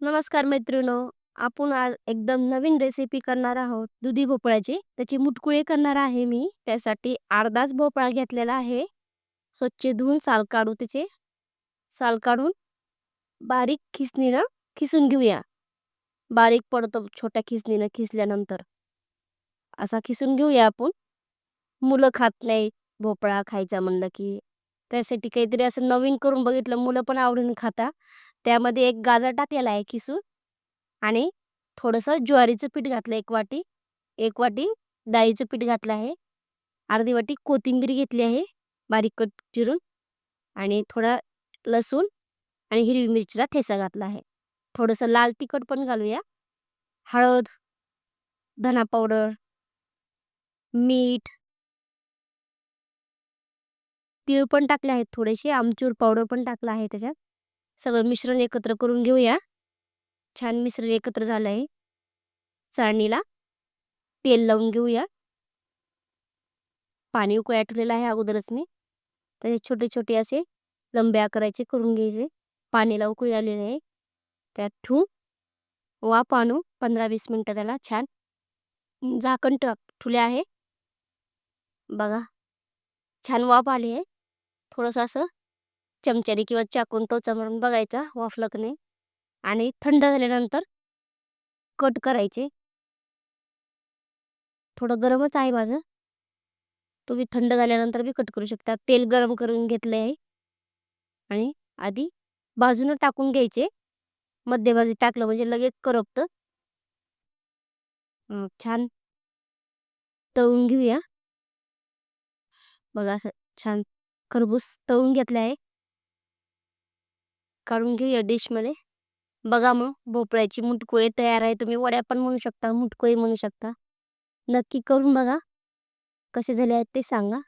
नमस्कार मित्रांनो आपण आज एकदम नवीन रेसिपी करणार आहोत. दुधी भोपळ्याची. त्याची मुटकुळे करणार आहे मी. त्यासाठी अर्धाच भोपळा घेतलेला आहे. स्वच्छ धुवून साल काढू त्याचे. साल काढून बारीक खिसणीनं खिसून घेऊया. बारीक पडतो छोट्या खिसणीनं खिसल्यानंतर. असा खिसून घेऊया आपण. मुलं खात नाही भोपळा खायचा म्हणलं की. त्यासाठी काहीतरी असं नवीन करून बघितलं मुलं पण आवडीने खाता. त्यामध्ये एक गाजर टाकलेला आहे किसून आणि थोडंसं ज्वारीचं पीठ घातलं एक वाटी एक वाटी डाळीचं पीठ घातलं आहे. अर्धी वाटी कोथिंबीर घेतली आहे बारीक कट चिरून आणि थोडा लसूण आणि हिरवी मिरचीचा ठेचा घातला आहे. थोडंसं लाल तिखट पण घालूया. हळद धना पावडर मीठ तीळ पण टाकले आहेत थोडेसे आमचूर पावडर पण टाकला आहे त्याच्यात. सगळं मिश्रण एकत्र करून घेऊया. छान मिश्रण एकत्र झालं आहे चाळणीला तेल लावून घेऊया. पाणी उकळ्या ठेवलेलं आहे अगोदरच मी. त्याचे छोटे छोटे असे लंबे आकाराचे करून घ्यायचे. पाणीला उकळी आलेले आहे. त्यात ठू वाफ आणू. पंधरा वीस मिनटं त्याला छान झाकण टाक ठुले आहे. बघा. छान वाफ आली आहे. थोडंसं असं चमच्याने किंवा चाकून टोचा मारून बघायचा वाफला की नाही आणि थंड झाल्यानंतर कट करायचे. थोडं गरमच आहे माझं. तुम्ही थंड झाल्यानंतर बी कट करू शकता. तेल गरम करून घेतलं आहे आणि आधी बाजूनं टाकून घ्यायचे. मध्यभागी टाकलं म्हणजे लगेच करपतं. छान तळून घेऊया. बघा असं छान खरबूस तळून घेतलं आहे काढून घेऊया डिशमध्ये बघा मग भोपळ्याची मुटकोळी तयार आहे. तुम्ही वड्या पण म्हणू शकता मुटकोळी म्हणू शकता. नक्की करून बघा. कसे झाले आहेत ते सांगा.